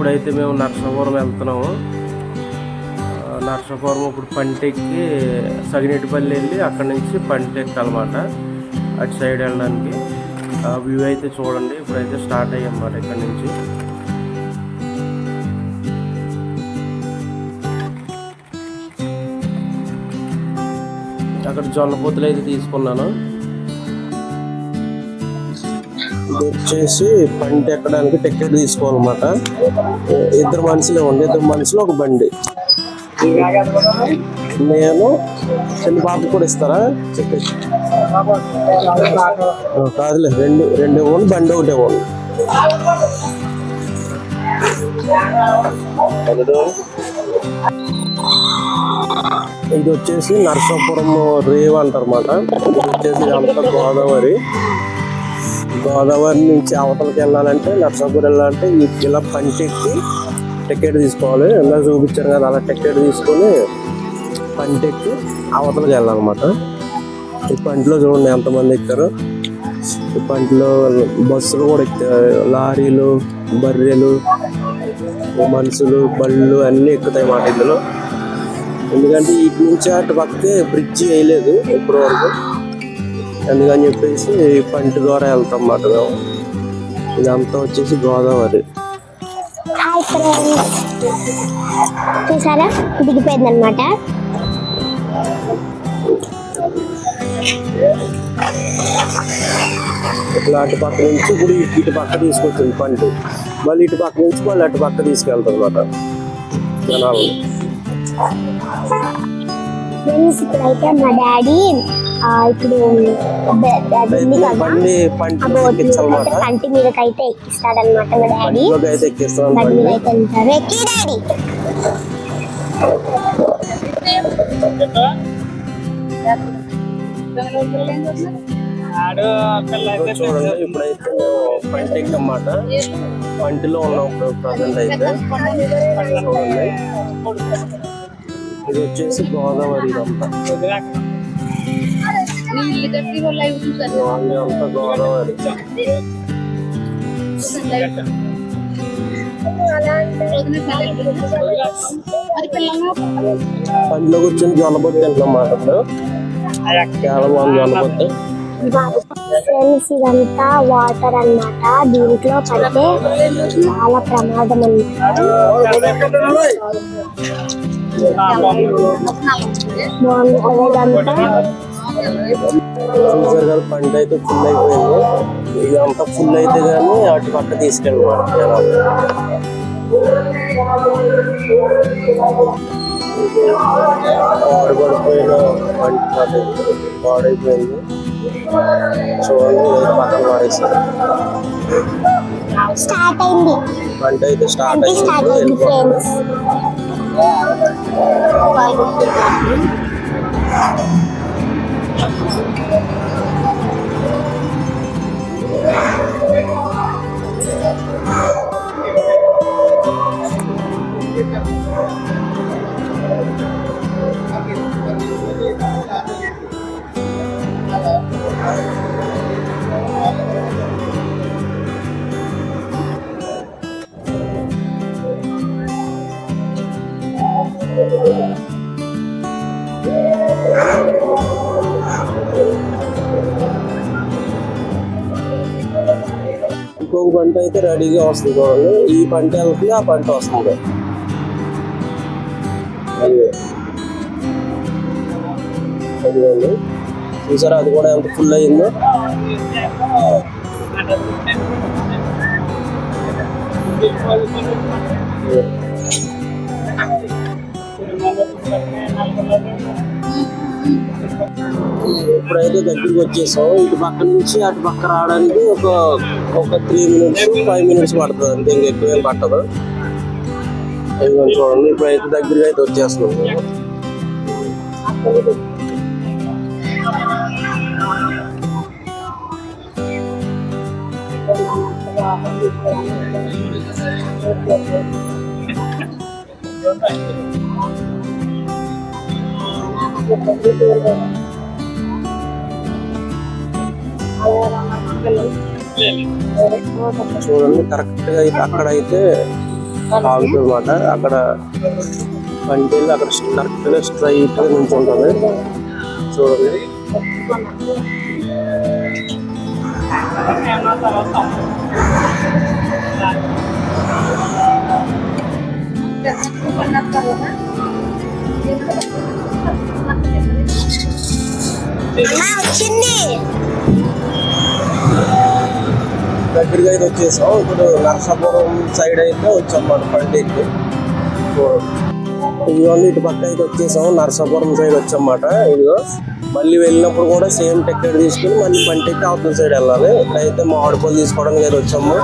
ఇప్పుడైతే మేము నరసాపురం వెళ్తున్నాము. నరసాపురం ఇప్పుడు పంటెక్కి సగినెటిపల్లి వెళ్ళి అక్కడ నుంచి పంటెక్కి అనమాట అటు సైడ్ వెళ్ళడానికి. వ్యూ అయితే చూడండి. ఇప్పుడైతే స్టార్ట్ అయ్యన్నమాట ఇక్కడ నుంచి. అక్కడ జొన్న పొత్తులు అయితే తీసుకున్నాను. ఇది వచ్చేసి పంట ఎక్కడానికి టికెట్ తీసుకోవాలన్నమాట. ఇద్దరు మనుషులే ఉండి ఇద్దరు మనుషులు ఒక బండి. నేను చిన్న బాబు కూడా ఇస్తారా? కాదులే రెండు రెండు ఇవ్వండి బండి ఒకటి ఇవ్వండి. ఇది వచ్చేసి నరసాపురం రేవ్ అంటారు అన్నమాట ఇది వచ్చేసి అంతా గోదావరి. గోదావరి నుంచి అవతలకి వెళ్ళాలంటే నర్సాపూర్ వెళ్ళాలంటే ఈ ఇలా పంచెక్కి టికెట్ తీసుకోవాలి. ఎలా చూపించారు కదా అలా టికెట్ తీసుకొని పంటెక్కి అవతలకి వెళ్ళాలన్నమాట. ఈ పంటలో చూడండి ఎంతమంది ఎక్కారు. ఈ పంటలో బస్సులు కూడా ఎక్కారు లారీలు బర్రెలు మనుషులు బళ్ళు అన్నీ ఎక్కుతాయి మాట ఇందులో. ఎందుకంటే ఇటు నుంచి అటు పక్కకే బ్రిడ్జి వేయలేదు ఇప్పటి వరకు అందుకని చెప్పేసి పంట ద్వారా వెళ్తాం మాట మేము. ఇదంతా వచ్చేసి గోదావరి. Hi friends. చూసారా? దిగిపోయింది అనమాట ఇట్లా అటు పక్క నుంచి ఇప్పుడు ఇటు- పక్క తీసుకొచ్చింది పంట. మళ్ళీ ఇటు పక్క నుంచి మళ్ళీ అటు పక్క తీసుకెళ్తాం అనమాట జనాలు. ఫ్రెండ్స్ ఇప్పుడైతే మా డాడీ ఇప్పుడు బండి ఆ పంట బోట్ మీద ఎక్కించాలన్నమాట అయితే కంటి మీదకైతే ఎక్కిస్తాడనమాట మా డాడీ బండి మీద బండి అయితే వెళ్తారు ఎక్కి డాడీ చూడండి ఇప్పుడైతే పంట ఎక్కమాట పంటలో ఉన్నాం ఇప్పుడు ప్రజెంట్ అయితే. చూడండి. ఇది వచ్చేసి గోదావరి ఇదంతా ఇవన్నీ అంతా గోదావరి పంటలో కూర్చొని జొన్నబొట్టు తింటున్నాం చాలా బాగుంది ఫ్రెండ్స్ ఇదంతా వాటర్ అన్నమాట దీంట్లో పడితే చాలా ప్రమాదం అన్నమాట బాగుంది కదా చూసారు కదా పంట అయితే ఫుల్ అయిపోయింది. ఇదంతా ఫుల్ అయితే కానీ అటు పక్క తీసుకెళ్ళమాట జనాలు పాడుపడిపోయిన పంట అది పాడైపోయింది. చూడండి ఇదైతే పక్కన పాడేసారు స్టార్ట్ అయింది. పంట అయితే స్టార్ట్ అంటే స్టార్ట్ అయింది అయింది ఇంకొక పంట అయితే రెడీగా వస్తుంది కావాలి ఈ పంట వెళ్తుంది ఆ పంట వస్తుంది. అదిగోండి చూసారా అది కూడా ఎంత ఫుల్ అయిందో. ఇప్పుడైతే దగ్గరికి వచ్చేసాం ఇటు పక్క నుంచి అటు పక్క రావడానికి ఒక ఒక త్రీ మినిట్స్ ఫైవ్ మినిట్స్ పడుతుంది అంతే ఇంక ఎక్కువ ఏం పట్టదు ఇదిగోండి చూడండి ఇప్పుడైతే దగ్గరికి అయితే వచ్చేస్తున్నాం మేము. చూడండి కరెక్ట్గా అయితే అక్కడ అయితే ఆగుతుంది అనమాట అక్కడ బండి వెళ్ళి అక్కడ కరెక్ట్గా స్ట్రైట్గా నుంచి ఉంటుంది చూడండి అమ్మా వచ్చింది దగ్గరగా అయితే వచ్చేసాం. ఇప్పుడు నరసాపురం సైడ్ అయితే వచ్చాం మన పండికి ఇదిగో ఇటు పక్క అయితే వచ్చేసాం. నరసాపురం సైడ్ వచ్చామాట ఇదిగో మళ్ళీ వెళ్ళినప్పుడు కూడా సేమ్ టికెట్ తీసుకుని మళ్ళీ పంటెక్కి అవతల సైడ్ వెళ్ళాలి. ఇక్కడైతే మామిడిపళ్ళు తీసుకోవడానికి అయితే వచ్చాము.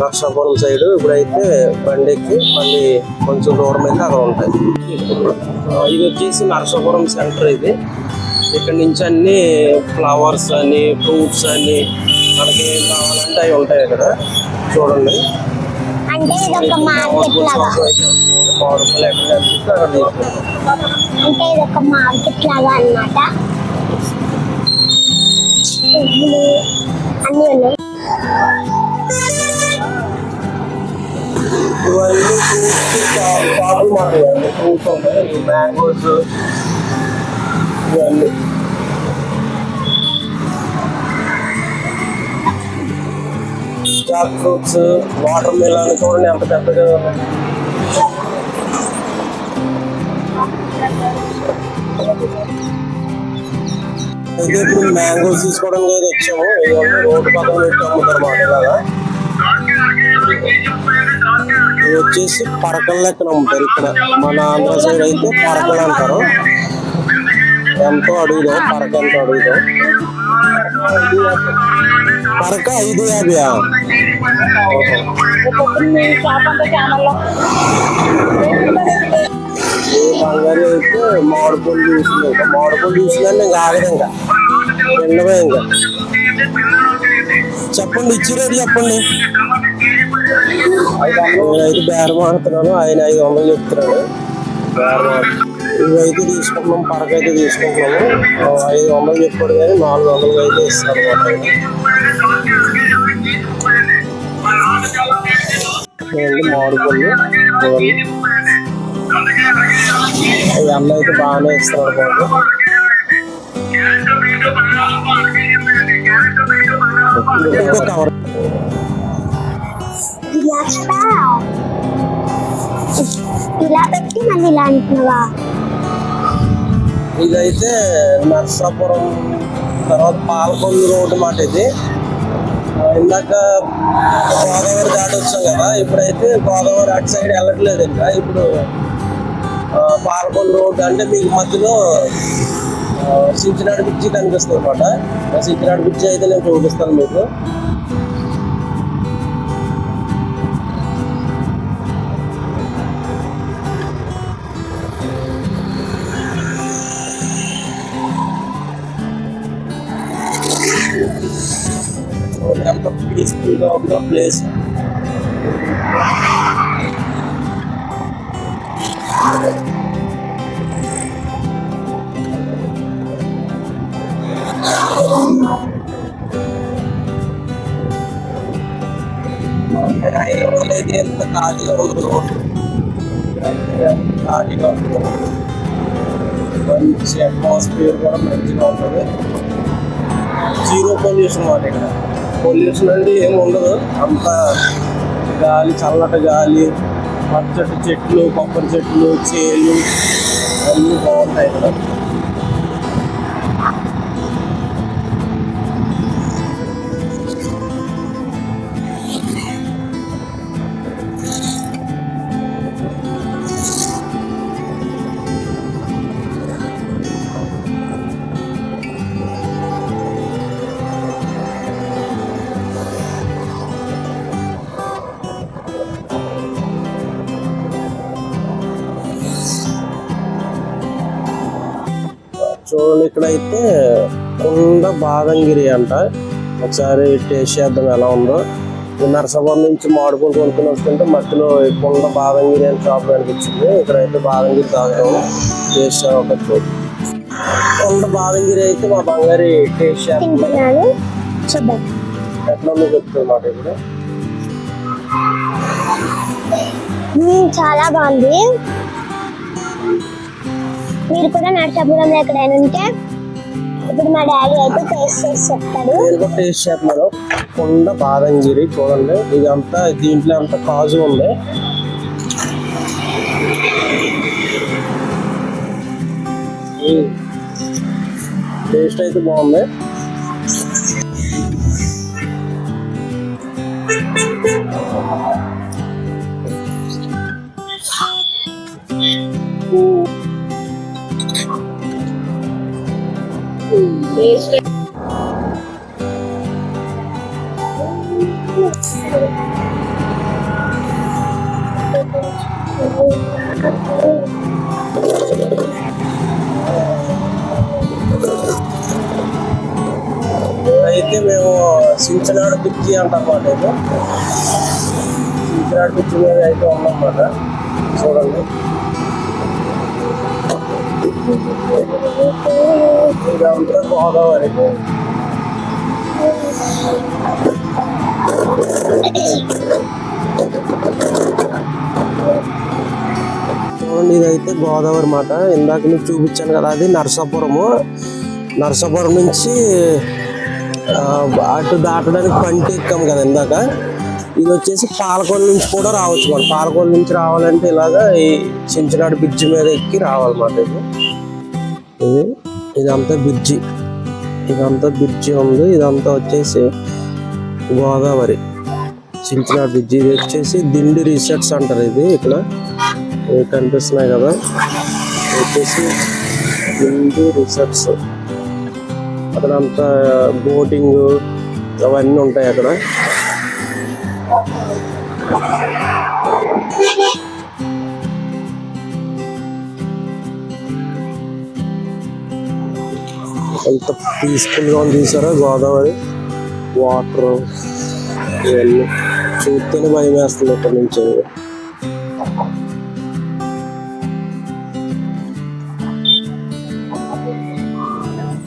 నరసాపురం సైడ్ ఇప్పుడైతే బండికి మళ్ళీ కొంచెం దూరం అయితే అక్కడ ఉంటాయి. ఇది వచ్చేసి నరసాపురం సెంటర్ ఇది. ఇక్కడ నుంచి అన్ని ఫ్లవర్స్ అని ఫ్రూట్స్ అని మనకి ఏం కావాలంటే అవి ఉంటాయి ఇక్కడ చూడండి. అంటే ఇది ఒక మార్కెట్ లాగా. అంటే ఇది ఒక మార్కెట్ లాగా అన్నమాట. పువ్వులు అన్ని ఉన్నాయి. ఇవన్నీ ఫ్రూట్స్ ఉంటాయి. మ్యాంగోస్ ఇవన్నీ జాక్ ఫ్రూట్స్ వాటర్ మిలన్ చూడండి ఎంత పెద్దగా అయితే ఇప్పుడు మ్యాంగోస్ తీసుకోవడానికి అయితే వచ్చాము ఇవన్నీ రోడ్డు పక్కన పెట్టి అమ్ముతారు మాట ఇలాగా ఇవి వచ్చేసి పరకల లెక్కన అమ్ముతారు ఇక్కడ. మన ఆంధ్ర సైడ్ అయితే పరకలు అంటారు. ఎంతో అడుగుదాం పరక ఎంతో అడుగుదాం. పరక ఐదు యాభై. బంగారు అయితే మామిడి పళ్ళు చూసింది ఇంకా మామిడి పళ్ళు చూసిందని ఇంకా ఆగదు ఇంకా తినడమే ఇంకా చెప్పండి ఇచ్చి రేటు చెప్పండి. నేనైతే బేరం ఆడుతున్నాను ఆయన ఐదు వందలు చెప్తున్నాడు. బేరం ఇవైతే తీసుకుంటున్నాం పడక అయితే తీసుకుంటున్నాము ఐదు వందలు చెప్పాడు కానీ నాలుగు వందలు అయితే ఇస్తారు అన్నమాట చూడండి మామిడి పళ్ళు ఈ అన్న అయితే బాగానే ఇస్తున్నాడు మాకు కవర్ ఇలా పెట్టి మళ్ళీ ఇలా అంటున్నావా ఇదైతే నర్సాపురం తర్వాత పాలకొల్లు రోడ్డు మాట ఇది. ఇందాక గోదావరి దాటి వచ్చాం కదా ఇప్పుడైతే గోదావరి అటు సైడ్ వెళ్ళట్లేదు ఇంకా. ఇప్పుడు ఆ, రోడ్డు అంటే మీకు మధ్యలో ఆ, సించినాడు బ్రిడ్జి కనిపిస్తుంది అనమాట సించినాడు బ్రిడ్జి అయితే నేను చూపిస్తాను మీకు. పీస్ఫుల్గా ఉందో ప్లేస్ అనేది ఎంత ఖాళీగా ఉందో ఖాళీగా ఉందో మంచి అట్మాస్ఫియర్ కూడా మంచిగా ఉంటుంది జీరో పొల్యూషన్ మాట ఇక్కడ పొల్యూషన్ అంటే ఏమి ఉండదు. అంత గాలి చల్లటి గాలి పచ్చటి చెట్లు కొబ్బరి చెట్లు చేలు అన్నీ బాగుంటాయి ఇక్కడ. ఇక్కడైతే కొండ బాదంగిరి అంట. ఒకసారి టేస్ట్ చేద్దాం ఎలా ఉందో. నరసాపురం నుంచి మామిడిపళ్ళు కొనుక్కొని వస్తుంటే మధ్యలో కొండ బాదంగిరి అని షాప్ కనిపించింది ఇక్కడైతే బాదంగిరి తాగుతాము టేస్ట్ ఒక కొండ బాదంగిరి అయితే మా బంగారి టేస్ట్ చేస్తుంది ఎట్లా ఉందో చెప్తుంది మాట ఇప్పుడు. చాలా బాగుంది. మీరు కూడా నరసాపురంలో ఎక్కడైనా ఉంటే ఇప్పుడు మా డాడీ అయితే టేస్ట్ చేసి చెప్తాడు. నేను టేస్ట్ చేస్తున్నారు. కొండ బాదంగిరి చూడండి. ఇదంతా దీంట్లో అంతా కాజు ఉంది. టేస్ట్ అయితే బాగుంది. అయితే మేము సించనాడు పిచ్చి అంటాం మాట సించనాడు పిచ్చి మీద అయితే ఉన్నామన్నమాట చూడండి. ఇదంతా గోదావరి చూడండి ఇదైతే గోదావరి మాట. ఇందాక మీకు చూపించాను కదా అది నరసాపురము. నరసాపురం నుంచి అటు దాటడానికి పంటి ఎక్కాం కదా ఇందాక. ఇది వచ్చేసి పాలకొండ నుంచి కూడా రావచ్చు మనం పాలకొండ నుంచి రావాలంటే ఇలాగా ఈ చించినాడు బ్రిడ్జి మీద ఎక్కి రావాలన్నమాట ఇది. ఇది ఇదంతా బ్రిడ్జి ఇదంతా బ్రిడ్జి ఉంది. ఇదంతా వచ్చేసి గోదావరి. చించినాడు బ్రిడ్జి ఇది వచ్చేసి దిండి రిసార్ట్స్ అంటారు ఇది ఇక్కడ. ఇవి కనిపిస్తున్నాయి కదా. ఇది వచ్చేసి దిండి రిసార్ట్స్ అక్కడ అంతా బోటింగ్ అవన్నీ ఉంటాయి అక్కడ. ఎంత పీస్ఫుల్గా ఉంది చూసారా గోదావరి వాటర్ ఇవన్నీ చూస్తేనే భయం వేస్తుంది ఇక్కడ నుంచి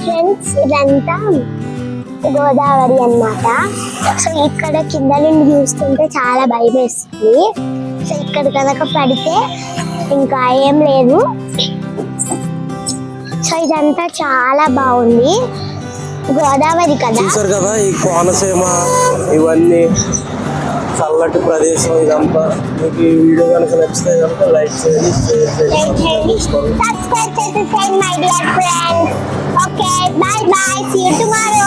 ఫ్రెండ్స్ ఇదంతా గోదావరి అన్నమాట. సో ఇక్కడ కింద నుండి చూస్తుంటే చాలా భయం వేస్తుంది. సో ఇక్కడ కనుక పడితే ఇంకా ఏం లేదు. సో ఇదంతా చాలా బాగుంది. గోదావరి కదా? చూసారు కదా ఈ కోనసీమ ఇవన్నీ. చల్లటి ప్రదేశం ఇదంతా. మీకు ఈ వీడియో కనుక నచ్చితే కనుక లైక్ చేయండి షేర్ చేయండి సబ్స్క్రైబ్ చేసుకోండి. Okay bye bye see you tomorrow